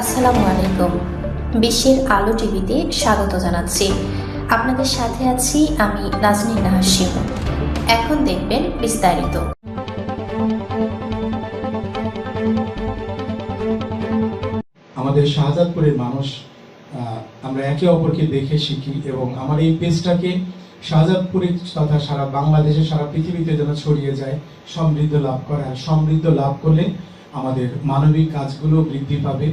আসসালামু আলাইকুম বিশ্বের আলো টিভিতে স্বাগত জানাচ্ছি। আপনাদের সাথে আছি আমি নাজনীন নাহার শিমু এখন দেখবেন বিস্তারিত। আমাদের শাহজাদপুরের মানুষ আমরা একে অপরকে দেখে শিখি এবং আমার এই পেজটাকে শাহজাদপুরে তথা সারা বাংলাদেশে, সারা পৃথিবীতে যেন ছড়িয়ে যায়, সমৃদ্ধ লাভ করে, সমৃদ্ধ লাভ করলে আমাদের মানবিক কাজগুলো বৃদ্ধি পাবে।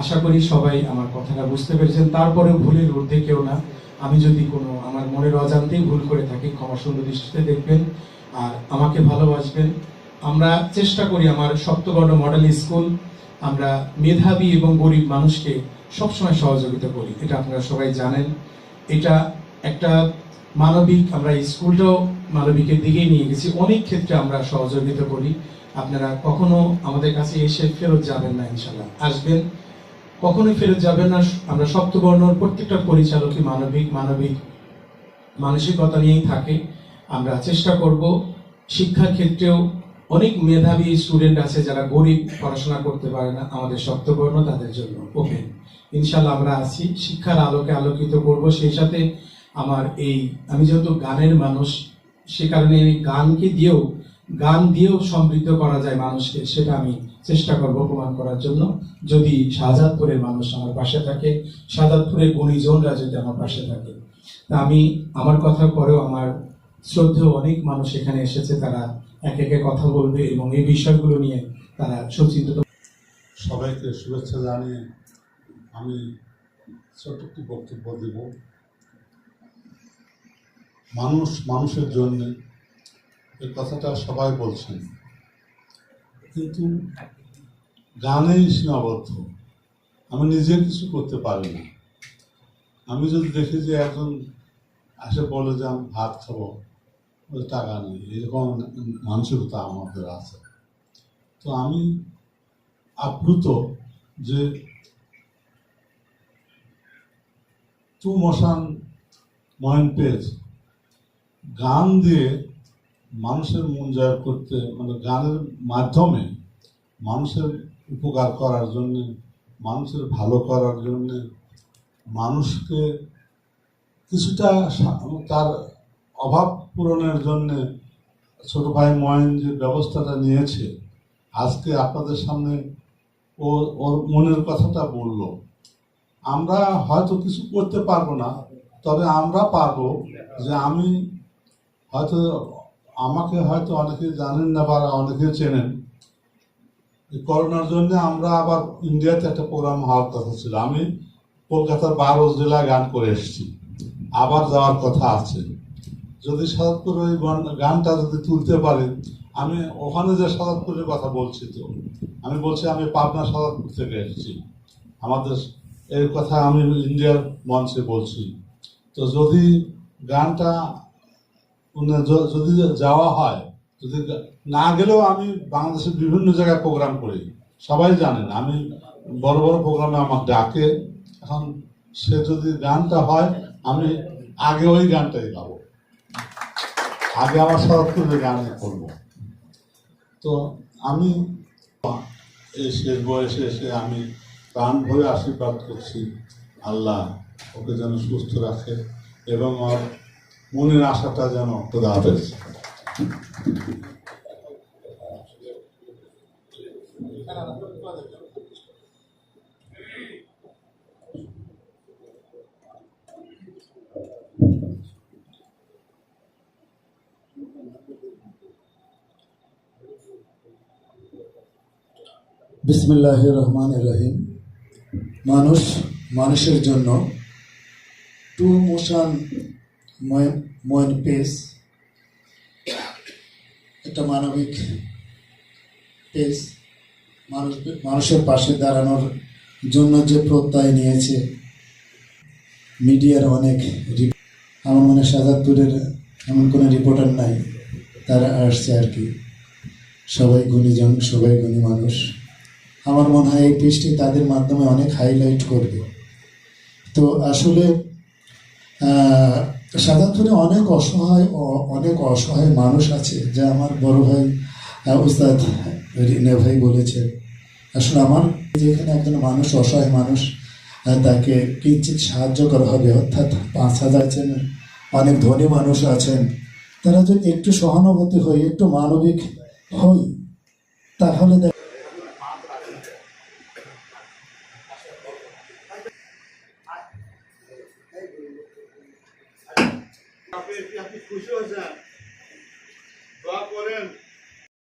আশা করি সবাই আমার কথাটা বুঝতে পেরেছেন। তারপরেও ভুলের ঊর্ধ্বে কেউ না। আমি যদি কোনো আমার মনের অজান্তেই ভুল করে থাকি ক্ষমা সুন্দর দৃষ্টিতে দেখবেন আর আমাকে ভালোবাসবেন। আমরা চেষ্টা করি আমার সপ্তগড় মডেল স্কুল। আমরা মেধাবী এবং গরিব মানুষকে সবসময় সহযোগিতা করি, এটা আপনারা সবাই জানেন। এটা একটা মানবিক, আমরা স্কুলটাও মানবিকের দিকেই নিয়ে গেছি। অনেক ক্ষেত্রে আমরা সহযোগিতা করি। আপনারা কখনো আমাদের কাছে এসে ফেরত যাবেন না ইনশাল্লাহ আসবেন। কখনোই ফেরত যাবেন না, আমরা সপ্তবর্ণর প্রত্যেকটা পরিচালকই মানবিক মানবিক মানসিকতা নিয়েই থাকে। আমরা চেষ্টা করব শিক্ষার ক্ষেত্রেও অনেক মেধাবী স্টুডেন্ট আছে যারা গরিব, পড়াশোনা করতে পারে না, আমাদের সপ্তবর্ণ তাদের জন্য। ওপেন ইনশাল্লাহ আমরা আছি। শিক্ষার আলোকে আলোকিত করব। সেই সাথে আমার এই, আমি যেহেতু গানের মানুষ, সে কারণে এই গানকে দিয়েও গান দিয়েও সমৃদ্ধ করা যায় মানুষকে, সেটা আমি চেষ্টা করব প্রমাণ করার জন্য। যদি শাহজাদপুরের মানুষ আমার পাশে থাকে, শাহজাদপুরের গুণীজনরা যদি আমার পাশে থাকে। তা আমি, আমার কথার পরেও আমার শ্রদ্ধেয় অনেক মানুষ এখানে এসেছে, তারা এক একে কথা বলবে এবং এই বিষয়গুলো নিয়ে তারা সচিন্তিত। সবাইকে শুভেচ্ছা জানিয়ে আমি ছোট্ট একটি বক্তব্য দেব। মানুষ মানুষের জন্য এই কথাটা সবাই বলছেন। কিন্তু গানেই সীমাবদ্ধ। আমি নিজে কিছু করতে পারি না। আমি যদি দেখি যে একজন আসে বলে যে আমি ভাত খাব টাকা নেই, এরকম মানসিকতা আমাদের আছে। তো আমি আপ্লুত যে তু মশান ময়ন পেজ গান দিয়ে মানুষের মন জয় করতে মানে গানের মাধ্যমে মানুষের উপকার করার জন্য, মানুষের ভালো করার জন্য মানুষকে কিছুটা তার অভাব পূরণের জন্য ছোট ভাই ময়ন যে ব্যবস্থাটা নিয়েছে, আজকে আপনাদের সামনে ও, ওর মনের কথাটা বলল। আমরা হয়তো কিছু করতে পারব না, তবে আমরা পারব যে আমি হয়তো আমাকে হয়তো অনেকে জানেন না বা অনেকে চেনেন করোনার জন্য আমরা আবার ইন্ডিয়াতে একটা প্রোগ্রাম হওয়ার কথা ছিল। আমি কলকাতার বারো জেলায় গান করে এসেছি। আবার যাওয়ার কথা আছে। যদি সাদাতপুর ওই গান- গানটা যদি তুলতে পারে, আমি ওখানে যে সাদাতপুরের কথা বলছি তো, আমি বলছি আমি পাবনা সাদাতপুর থেকে এসেছি। আমাদের এর কথা আমি ইন্ডিয়ার মঞ্চে বলছি। তো যদি গানটা যদি যাওয়া হয়, যদি না গেলেও আমি বাংলাদেশের বিভিন্ন জায়গায় প্রোগ্রাম করি। সবাই জানেন, আমি বড় বড় প্রোগ্রামে আমার ডাকে। এখন সে যদি গানটা হয়, আমি আগে ওই গানটাই গাবো। আগে আমার সাদাতপুরের গান করব। তো আমি এই শেষ বয়সে এসে আমি প্রাণ ভরে আশীর্বাদ করছি। আল্লাহ ওকে যেন সুস্থ রাখে এবং ওর মনের আশাটা যেন খোদা বিসমিল্লাহ রহমান রহিম। মানুষ মানুষের জন্য টু মোশন ময়ন পেস একটা মানবিক পেস মানুষ মানুষের পাশে দাঁড়ানোর জন্য যে প্রত্যয় নিয়েছে, মিডিয়ার অনেক আমার মনে শাহজাদপুরের এমন কোনো রিপোর্টার নাই, তারা আসছে আর কি। সবাই গুণীজন, সবাই গুণী মানুষ। আমার মনে হয় এই পেজটি তাদের মাধ্যমে অনেক হাইলাইট করবে। তো আসলে সাধারণত অনেক অসহায় অনেক অসহায় মানুষ আছে, যা আমার বড় ভাই উস্তাদ রিনে ভাই বলেছেন আসলে আমার যেখানে একজন মানুষ, অসহায় মানুষ তাকে কিঞ্চিত সাহায্য করা হবে। অর্থাৎ পাঁচ হাজার আছেন, অনেক ধনী মানুষ আছেন, তারা যদি একটু সহানুভূতি হই, একটু মানবিক হই, তাহলে আপনি কি আপনি খুশি হয়েছেন দোয়া করেন